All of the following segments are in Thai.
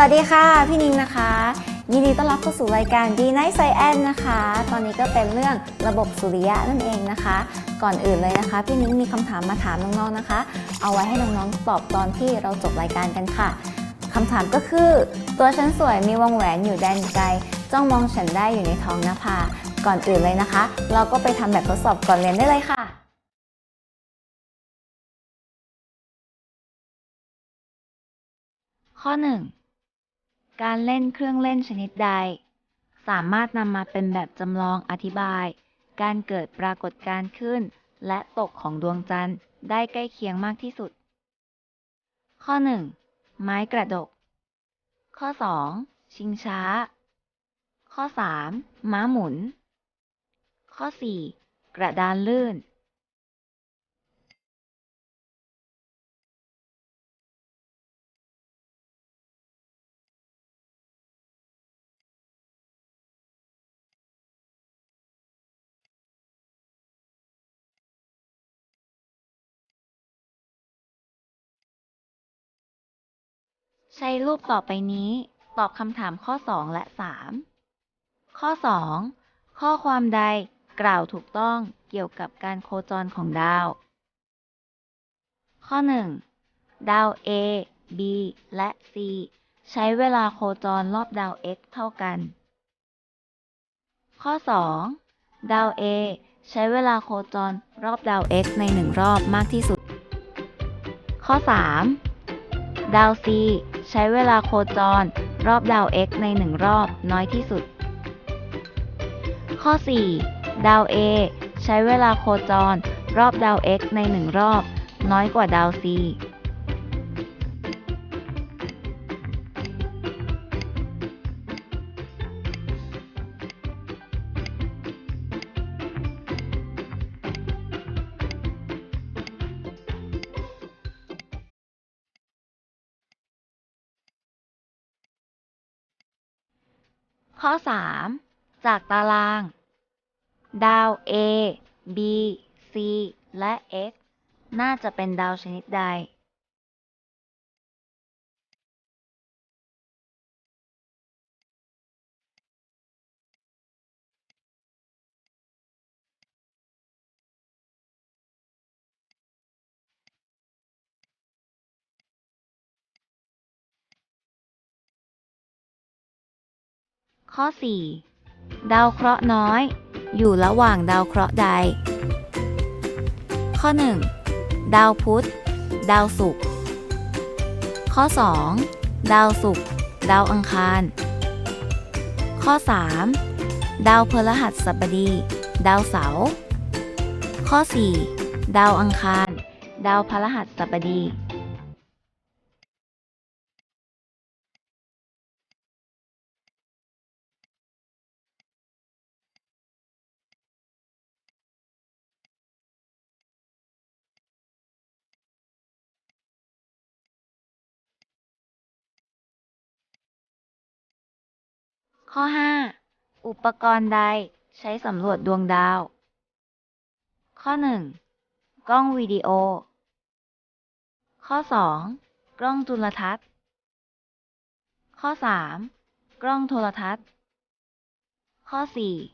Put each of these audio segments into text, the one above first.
วัสดีค่ะ พี่นิ้งนะคะ ยินดีต้อนรับเข้าสู่รายการ D Night Science นะคะ ตอนนี้ก็เป็นเรื่องระบบสุริยะนั่นเองนะคะ ก่อนอื่นเลยนะคะ พี่นิ้งมีคำถามมาถามน้องๆนะคะ เอาไว้ให้น้องๆตอบตอนที่เราจบรายการกันค่ะคำถามก็คือ ตัวฉันสวยมีวงแหวนอยู่แดนไกลจ้องมองฉันได้อยู่ในท้องนภาก่อนอื่นเลยนะคะ เราก็ไปทำแบบทดสอบก่อนเรียนได้เลยค่ะข้อ 1. การเล่นเครื่องเล่นชนิดใด สามารถนำมาเป็นแบบจำลองอธิบาย การเกิดปรากฏการณ์ขึ้น และตกของดวงจันทร์ได้ใกล้เคียงมากที่สุด ข้อ 1. ไม้กระดก ข้อ 2. ชิงช้า ข้อ 3. ม้าหมุน ข้อ 4. กระดานลื่น ใช้รูปต่อไปนี้ ตอบคำถามข้อ 2 และ 3 ข้อ 2 ข้อความใดกล่าวถูกต้องเกี่ยวกับการโคจรของดาว ข้อ 1 ดาว A B และ C ใช้เวลาโคจรรอบดาว X เท่ากัน ข้อ 2 ดาว A ใช้เวลาโคจรรอบดาว X ในหนึ่งรอบมากที่สุด ข้อ 3 ดาว C ใช้เวลาโคจร รอบดาว X ในหนึ่งรอบน้อยที่สุด ข้อ 4 ดาว A ใช้เวลาโคจร รอบดาว X ในหนึ่งรอบ น้อยกว่าดาว C ข้อ 3 จากตาราง ดาว A B C และ X น่าจะเป็นดาวชนิดใด ข้อ 4 ดาวเคราะห์น้อย อยู่ระหว่างดาวเคราะห์ใด ข้อ 1 ดาวพุธ ดาวศุกร์ ข้อ 2 ดาวศุกร์ ดาวอังคาร ข้อ 3 ดาวพฤหัสบดี ดาวเสาร์ ข้อ 4 ดาวอังคาร ดาวพฤหัสบดี ข้อ 5 อุปกรณ์ใดใช้สำรวจดวงดาว ข้อ 1 กล้องวิดีโอ ข้อ 2 กล้องจุลทรรศน์ ข้อ 3 กล้องโทรทัศน์ ข้อ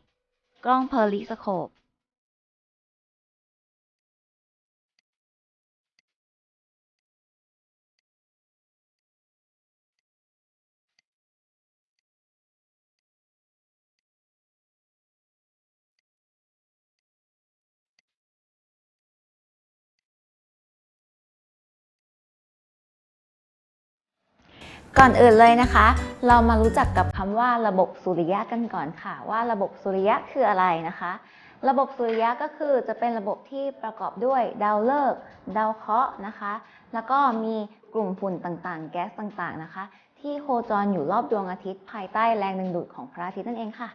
4 กล้องเพลิสโคป ก่อนอื่นเลยนะคะ เรามารู้จักกับคำว่าระบบสุริยะกันก่อนค่ะ ว่าระบบสุริยะคืออะไรนะคะ ระบบสุริยะก็คือจะเป็นระบบที่ประกอบด้วยดาวฤกษ์ดาวเคราะห์นะคะ แล้วก็มีกลุ่มฝุ่นต่างๆ แก๊สต่างๆนะคะ ที่โคจรอยู่รอบดวงอาทิตย์ภายใต้แรงดึงดูดของพระอาทิตย์นั่นเองค่ะ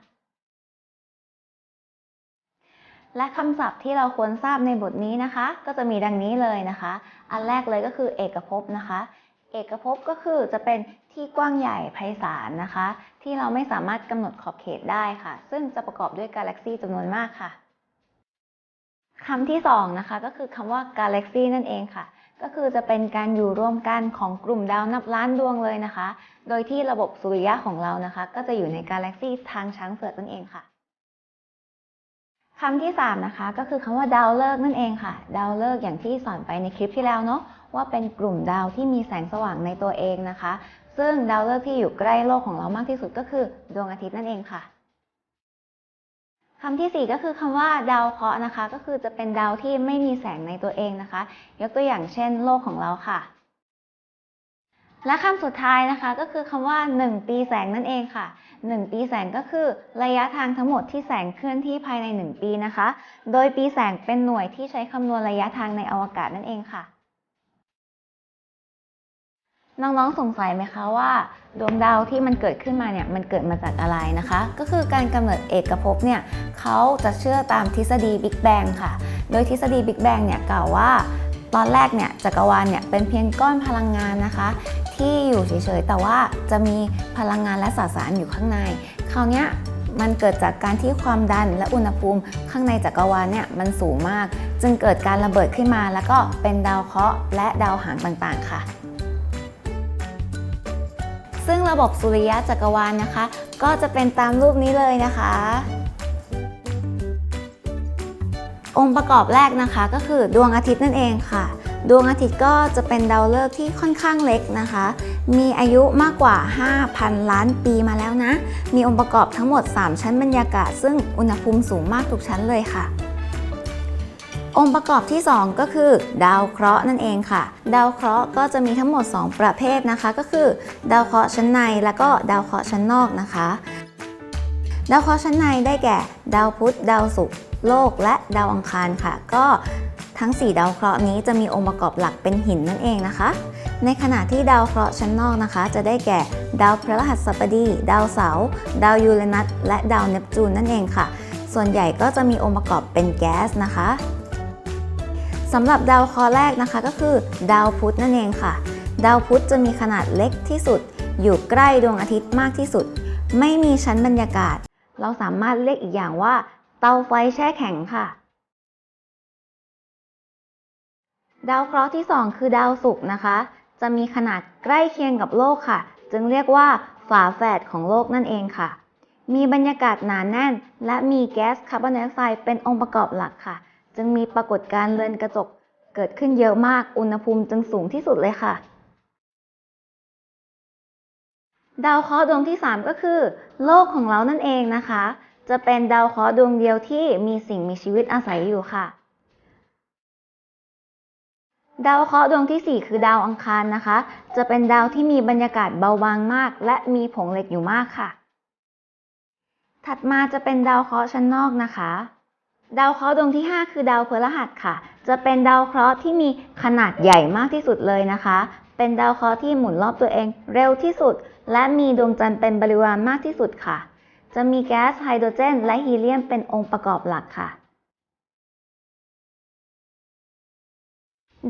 และคำศัพท์ที่เราควรทราบในบทนี้นะคะ ก็จะมีดังนี้เลยนะคะ อันแรกเลยก็คือเอกภพนะคะ เอกภพก็คือจะเป็นที่กว้างใหญ่ไพศาลนะคะ ที่เราไม่สามารถกำหนดขอบเขตได้ค่ะ ซึ่งจะประกอบด้วยกาแล็กซีจำนวนมากค่ะคำที่สองนะคะก็คือคำว่ากาแล็กซีนั่นเองค่ะ ก็คือจะเป็นการอยู่ร่วมกันของกลุ่มดาวนับล้านดวงเลยนะคะ โดยที่ระบบสุริยะของเรานะคะ ก็จะอยู่ในกาแล็กซีทางช้างเผือกนั่นเองค่ะคำที่3นะคะก็คือคำว่าดาวฤกษ์นั่นเองค่ะ ดาวฤกษ์อย่างที่สอนไปในคลิปที่แล้วเนาะ ว่าเป็นกลุ่มดาวที่มีแสงสว่างในตัวเองนะคะ ซึ่งดาวฤกษ์ที่อยู่ใกล้โลกของเรามากที่สุดก็คือดวงอาทิตย์นั่นเองค่ะคำที่ 4 ก็คือคำว่าดาวเคราะห์นะคะ ก็คือจะเป็นดาวที่ไม่มีแสงในตัวเองนะคะ ยกตัวอย่างเช่น โลกของเราค่ะ และคำสุดท้ายนะคะ ก็คือคำว่า 1 ปีแสงนั่นเองค่ะ 1 ปีแสงก็คือระยะทางทั้งหมดที่แสงเคลื่อนที่ภายใน 1 ปีนะคะ โดยปีแสงเป็นหน่วยที่ใช้คำนวณระยะทางในอวกาศนั่นเองค่ะ น้องๆ สงสัยไหมคะว่า ดวงดาวที่มันเกิดขึ้นมาเนี่ยมันเกิดมาจากอะไรนะคะ ก็คือการกำเนิดเอกภพเนี่ยเขาจะเชื่อตามทฤษฎีบิ๊กแบงค่ะ โดยทฤษฎีบิ๊กแบงเนี่ยกล่าวว่า ตอนแรกเนี่ยจักรวาลเนี่ยเป็นเพียงก้อนพลังงานนะคะ ที่อยู่เฉยๆ แต่ว่าจะมีพลังงานและสสารอยู่ข้างใน คราวนี้มันเกิดจากการที่ความดันและอุณหภูมิ ข้างในจักรวาลเนี่ยมันสูงมาก จึงเกิดการระเบิดขึ้นมา แล้วก็เป็นดาวเคราะห์และดาวหางต่างๆค่ะ ซึ่งระบบสุริยะจักรวาลนะคะ ก็จะเป็นตามรูปนี้เลยนะคะ องค์ประกอบแรกนะคะก็คือดวงอาทิตย์นั่นเองค่ะ ดวงอาทิตย์ก็จะเป็นดาวฤกษ์ที่ค่อนข้างเล็กนะคะ มีอายุมากกว่า 5,000 ล้านปีมาแล้วนะ มีองค์ประกอบทั้งหมด 3 ชั้นบรรยากาศ ซึ่งอุณหภูมิสูงมากทุกชั้นเลยค่ะ องค์ประกอบที่ 2 ก็คือดาวเคราะห์นั่นเองค่ะ ดาวเคราะห์ก็จะมีทั้งหมด 2 ประเภทนะคะ ก็คือดาวเคราะห์ชั้นในแล้วก็ดาวเคราะห์ชั้นนอกนะคะ ดาวเคราะห์ชั้นในได้แก่ ดาวพุธดาวศุกร์โลกและดาวอังคารค่ะ ก็ทั้ง 4 ดาวเคราะห์นี้จะมีองค์ประกอบหลักเป็นหินนั่นเองนะคะ ในขณะที่ดาวเคราะห์ชั้นนอกนะคะ จะได้แก่ดาวพฤหัสบดี ดาวเสาร์ดาวยูเรนัสและดาวเนปจูนนั่นเองค่ะ ส่วนใหญ่ก็จะมีองค์ประกอบเป็นแก๊สนะคะ สำหรับดาวเคราะห์แรกนะคะก็คือ ดาวพุธนั่นเองค่ะ ดาวพุธจะมีขนาดเล็กที่สุด อยู่ใกล้ดวงอาทิตย์มากที่สุด ไม่มีชั้นบรรยากาศ เราสามารถเรียกอีกอย่างว่า เตาไฟแช่แข็งค่ะ ดาวเคราะห์ที่ 2 คือดาวศุกร์นะคะ จะมีขนาดใกล้เคียงกับโลกค่ะ จึงเรียกว่าฝาแฝดของโลกนั่นเองค่ะ มีบรรยากาศหนาแน่น และมีแก๊สคาร์บอนไดออกไซด์เป็นองค์ประกอบหลักค่ะ จึงมีปรากฏการณ์เรือนกระจกเกิดขึ้นเยอะมาก อุณหภูมิจึงสูงที่สุดเลยค่ะ ดาวเคราะห์ดวงที่ 3 ก็คือ โลกของเรานั่นเองนะคะ จะเป็นดาวเคราะห์ดวงเดียวที่มีสิ่งมีชีวิตอาศัยอยู่ค่ะ ดาวเคราะห์ดวงทีสี่4 คือดาวอังคารนะคะ จะเป็นดาวที่มีบรรยากาศเบาบางมาก และมีผงเหล็กอยู่มากค่ะ ถัดมาจะเป็นดาวเคราะห์ชั้นนอกนะคะ ดาวเคราะห์ดวงที่ 5 คือดาวพฤหัสค่ะ จะเป็นดาวเคราะห์ที่มีขนาดใหญ่มากที่สุดเลยนะคะ เป็นดาวเคราะห์ที่หมุนรอบตัวเองเร็วที่สุด และมีดวงจันทร์เป็นบริวารมากที่สุดค่ะ จะมีแก๊สไฮโดรเจน และฮีเลียมเป็นองค์ประกอบหลักค่ะ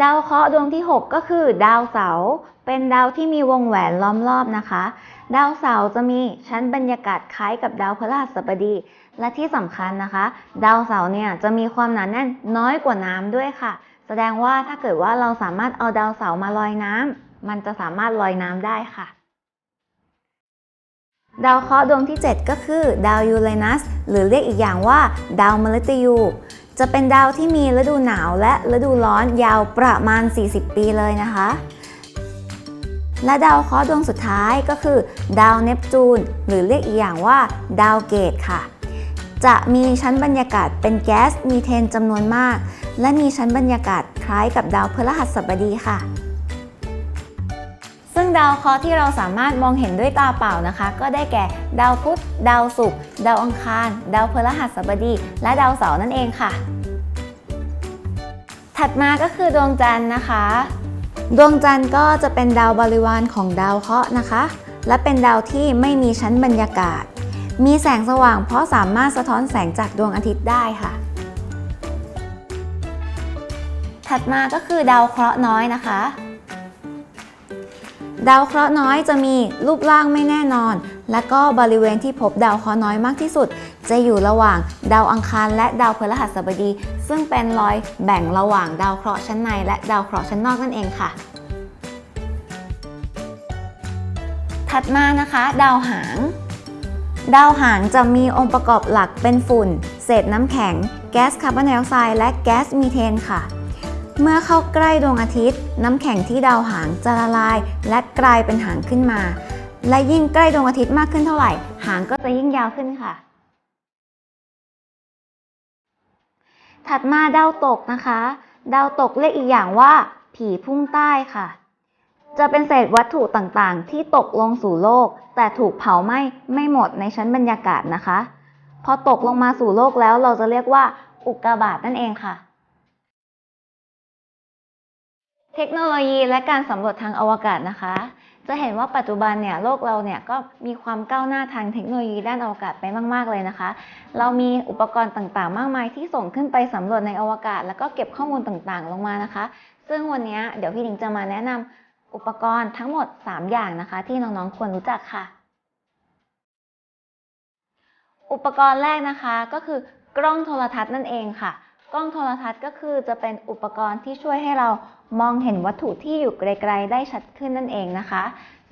ดาวเคราะห์ดวงที่ 6 ก็คือ ดาวเสาร์ เป็นดาวที่มีวงแหวนล้อมรอบนะคะ ดาวเสาร์จะมีชั้นบรรยากาศคล้ายกับดาวพฤหัสบดี และที่สำคัญนะคะ ดาวเสาร์เนี่ยจะมีความหนาแน่นน้อยกว่าน้ำด้วยค่ะ แสดงว่าถ้าเกิดว่าเราสามารถเอาดาวเสาร์มาลอยน้ำมันจะสามารถลอยน้ำได้ค่ะ ดาวเคราะห์ดวงที่ 7 ก็คือ ดาวยูเรนัสหรือเรียกอีกอย่างว่า ดาวมฤตยูจะเป็นดาวที่มีฤดูหนาวและฤดูร้อนยาวประมาณ 40 ปีเลยนะคะ และดาวเคราะห์ดวงสุดท้ายก็คือ ดาวเนปจูน หรือเรียกอีกอย่างว่า ดาวเกตค่ะ จะมีชั้นบรรยากาศเป็นแก๊สมีเทนจำนวนมาก และมีชั้นบรรยากาศคล้ายกับดาวพฤหัสบดีค่ะ ซึ่งดาวเคราะห์ที่เราสามารถมองเห็นด้วยตาเปล่านะคะ ก็ได้แก่ ดาวพุธ ดาวศุกร์ดาวอังคาร ดาวพฤหัสบดี และดาวเสาร์นั่นเองค่ะ ถัดมาก็คือดวงจันทร์นะคะ ดวงจันทร์ก็จะเป็นดาวบริวารของดาวเคราะห์นะคะ และเป็นดาวที่ไม่มีชั้นบรรยากาศ มีแสงสว่างเพราะสามารถสะท้อนแสงจากดวงอาทิตย์ได้ค่ะ ถัดมาก็คือดาวเคราะห์น้อยนะคะ ดาวเคราะห์น้อยจะมีรูปร่างไม่แน่นอน และก็บริเวณที่พบดาวเคราะห์น้อยมากที่สุด จะอยู่ระหว่างดาวอังคารและดาวพฤหัสบดี ซึ่งเป็นรอยแบ่งระหว่างดาวเคราะห์ชั้นใน และดาวเคราะห์ชั้นนอกนั่นเองค่ะถัดมานะคะ ดาวหาง ดาวหางจะมีองค์ประกอบหลักเป็นฝุ่น เศษน้ำแข็ง แก๊สคาร์บอนไดออกไซด์และแก๊สมีเทนค่ะ เมื่อเข้าใกล้ดวงอาทิตย์ น้ำแข็งที่ดาวหางจะละลาย และกลายเป็นหางขึ้นมา และยิ่งใกล้ดวงอาทิตย์มากขึ้นเท่าไหร่ หางก็จะยิ่งยาวขึ้นค่ะ ถัดมาดาวตกนะคะ ดาวตกเรียกอีกอย่างว่า ผีพุ่งใต้ค่ะ จะเป็นเศษวัตถุต่างๆ ที่ตกลงสู่โลก แต่ถูกเผาไหม้ไม่หมดในชั้นบรรยากาศนะคะ พอตกลงมาสู่โลกแล้วเราจะเรียกว่าอุกกาบาตนั่นเองค่ะ เทคโนโลยีและการสำรวจทางอวกาศนะคะ จะเห็นว่าปัจจุบันเนี่ยโลกเราเนี่ยก็มีความก้าวหน้าทางเทคโนโลยีด้านอวกาศไปมาก ๆ เลยนะคะ เรามีอุปกรณ์ต่างๆ มากมายที่ส่งขึ้นไปสำรวจในอวกาศ แล้วก็เก็บข้อมูลต่างๆ ลงมานะคะ ซึ่งวันนี้เดี๋ยวพี่หนิงจะมาแนะนำ อุปกรณ์ทั้งหมด 3 อย่างนะคะ ที่น้องๆควรรู้จักค่ะ อุปกรณ์แรกนะคะก็คือกล้องโทรทัศน์นั่นเองค่ะ กล้องโทรทัศน์ก็คือจะเป็นอุปกรณ์ที่ช่วยให้เรามองเห็นวัตถุที่อยู่ไกลๆได้ชัดขึ้นนั่นเองนะคะ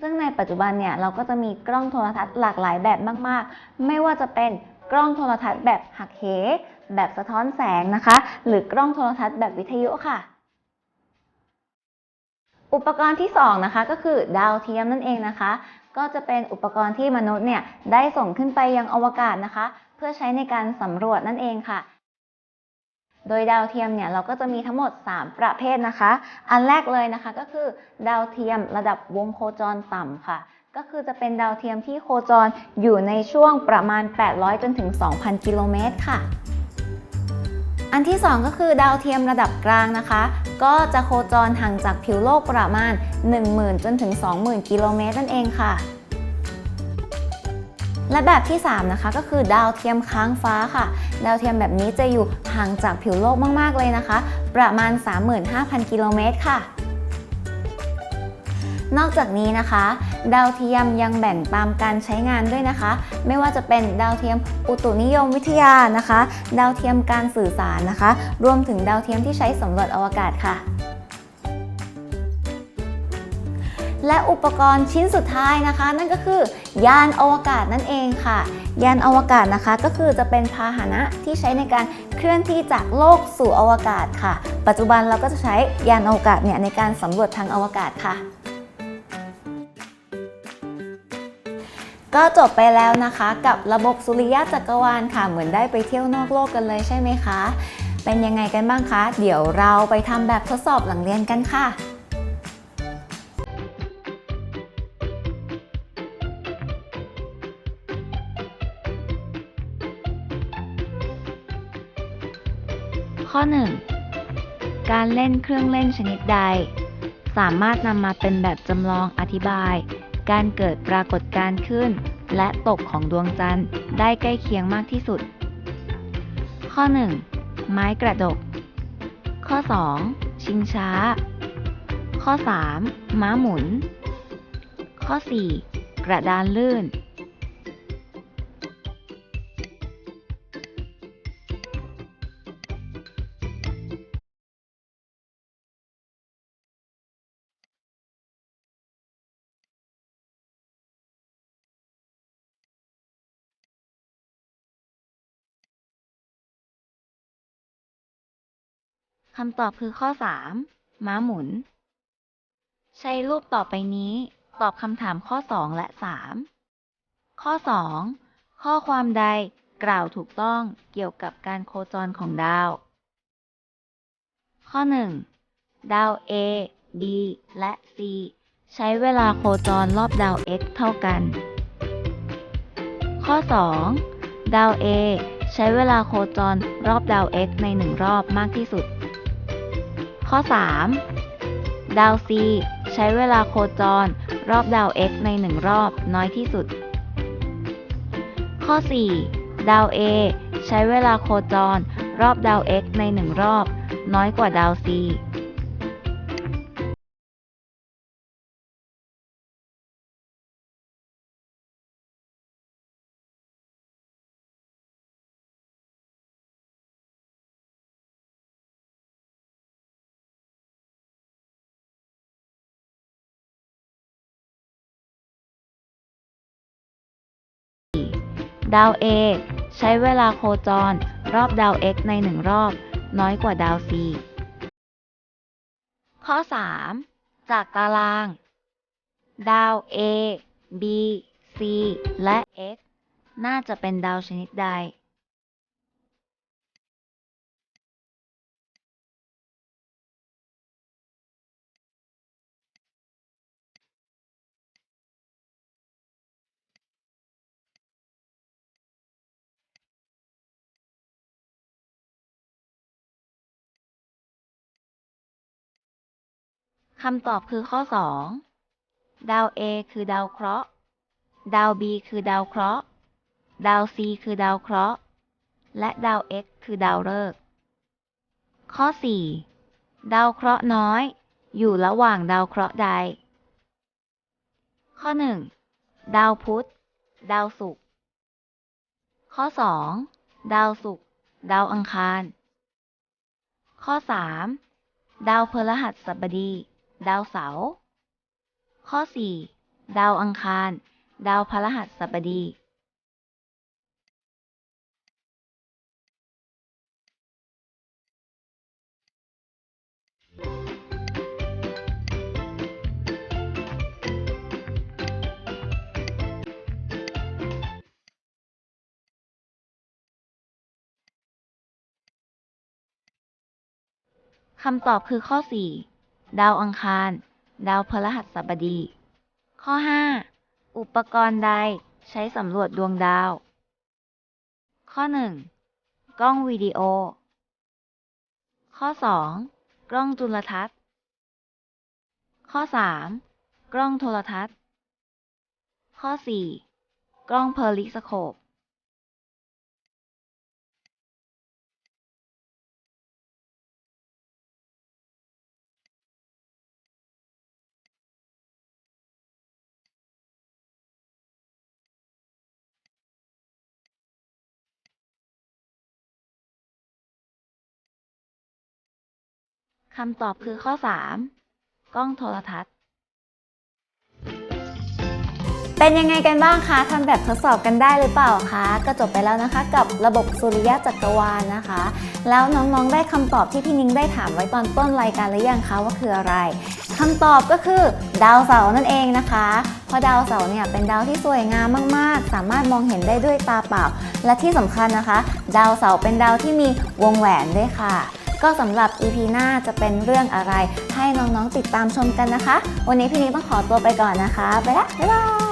ซึ่งในปัจจุบันเนี่ยเราก็จะมีกล้องโทรทัศน์หลากหลายแบบมากๆ ไม่ว่าจะเป็นกล้องโทรทัศน์แบบหักเห แบบสะท้อนแสงนะคะ หรือกล้องโทรทัศน์แบบวิทยุค่ะ อุปกรณ์ที่2นะคะก็คือดาวเทียมนั่นเองนะคะ ก็จะเป็นอุปกรณ์ที่มนุษย์เนี่ยได้ส่งขึ้นไปยังอวกาศนะคะ เพื่อใช้ในการสำรวจนั่นเองค่ะ โดยดาวเทียมเนี่ยเราก็จะมีทั้งหมด 3 ประเภทนะคะ อันแรกเลยนะคะก็คือดาวเทียมระดับวงโคจรต่ำค่ะ ก็คือจะเป็นดาวเทียมที่โคจรอยู่ในช่วงประมาณ 800 จนถึง 2,000 กิโลเมตรค่ะ อันที่ 2 ก็คือดาวเทียมระดับกลางนะคะ ก็จะโคจรห่างจากผิวโลกประมาณ 10,000 จนถึง 20,000 กิโลเมตรนั่นเองค่ะ และแบบที่ 3 นะคะก็คือดาวเทียมค้างฟ้าค่ะ ดาวเทียมแบบนี้จะอยู่ห่างจากผิวโลกมาก ๆ เลยนะคะ ประมาณ 35,000 กิโลเมตรค่ะ นอกจากนี้นะคะ ดาวเทียมยังแบ่งตามการใช้งานด้วยนะคะ ไม่ว่าจะเป็นดาวเทียมอุตุนิยมวิทยานะคะ ดาวเทียมการสื่อสารนะคะ รวมถึงดาวเทียมที่ใช้สำรวจอวกาศค่ะและอุปกรณ์ชิ้นสุดท้ายนะคะ นั่นก็คือยานอวกาศนั่นเองค่ะ ยานอวกาศนะคะก็คือจะเป็นพาหนะที่ใช้ในการเคลื่อนที่จากโลกสู่อวกาศค่ะ ปัจจุบันเราก็จะใช้ยานอวกาศเนี่ยในการสำรวจทางอวกาศค่ะ ก็จบไปแล้วนะคะกับระบบสุริยะจักรวาลค่ะ เหมือนได้ไปเที่ยวนอกโลกกันเลยใช่ไหมคะ เป็นยังไงกันบ้างคะ เดี๋ยวเราไปทำแบบทดสอบหลังเรียนกันค่ะข้อ 1. การเล่นเครื่องเล่นชนิดใด สามารถนำมาเป็นแบบจำลองอธิบาย การเกิดปรากฏการณ์ขึ้น และตกของดวงจันทร์ได้ใกล้เคียงมากที่สุด ข้อ 1. ไม้กระดก ข้อ 2. ชิงช้า ข้อ 3. ม้าหมุน ข้อ 4. กระดานลื่น คำตอบคือข้อ 3 ม้าหมุน ใช้รูปต่อไปนี้ ตอบคำถามข้อ 2 และ 3 ข้อ 2 ข้อความใดกล่าวถูกต้องเกี่ยวกับการโคจรของดาว ข้อ 1 ดาว A B และ C ใช้เวลาโคจรรอบดาว x เท่ากัน ข้อ 2 ดาว A ใช้เวลาโคจรรอบดาว x ในหนึ่งรอบมากที่สุด ข้อ 3 ดาว C ใช้เวลาโคจร รอบดาว x ในหนึ่งรอบน้อยที่สุด ข้อ 4 ดาว A ใช้เวลาโคจร รอบดาว x ในหนึ่งรอบ น้อยกว่าดาว C ดาว A ใช้เวลาโคจร รอบดาว x ในหนึ่งรอบ น้อยกว่าดาว C ข้อ 3 จากตาราง ดาว A B C และ X น่าจะเป็นดาวชนิดใด คำตอบคือข้อ 2 ดาว A คือดาวเคราะห์ ดาว B คือดาวเคราะห์ ดาว C คือดาวเคราะห์ และดาว X คือดาวฤกษ์ ข้อ 4 ดาวเคราะห์น้อย อยู่ระหว่างดาวเคราะห์ใด ข้อ 1 ดาวพุธ ดาวศุกร์ ข้อ 2 ดาวศุกร์ ดาวอังคาร ข้อ 3 ดาวพฤหัสบดี ดาวเสาร์ ข้อ 4 ดาวอังคาร ดาวพฤหัสบดี คำตอบคือข้อ 4 ดาวอังคาร ดาวพฤหัสบดี ข้อ 5 อุปกรณ์ใดใช้สำรวจดวงดาว ข้อ 1 กล้องวิดีโอ ข้อ 2 กล้องจุลทรรศน์ ข้อ 3 กล้องโทรทัศน์ ข้อ 4 กล้องเพอริสโคป คำตอบคือข้อ 3 กล้องโทรทัศน์ เป็นยังไงกันบ้างคะทำแบบทดสอบกันได้หรือเปล่าคะก็จบไปแล้วนะคะ กับระบบสุริยะจักรวาลนะคะ แล้วน้องๆได้คำตอบที่พี่นิ้งได้ถามไว้ตอนต้นรายการหรือยังคะว่าคืออะไรคำตอบก็คือดาวเสาร์นั่นเองนะคะ เพราะดาวเสาร์เนี่ยเป็นดาวที่สวยงามมากๆ สามารถมองเห็นได้ด้วยตาเปล่า และที่สำคัญนะคะ ดาวเสาร์เป็นดาวที่มีวงแหวนด้วยค่ะ ก็สำหรับ EP หน้าจะเป็นเรื่องอะไร ให้น้องๆติดตามชมกันนะคะ วันนี้พี่นิ้งต้องขอตัวไปก่อนนะคะ ไปละบ๊ายบาย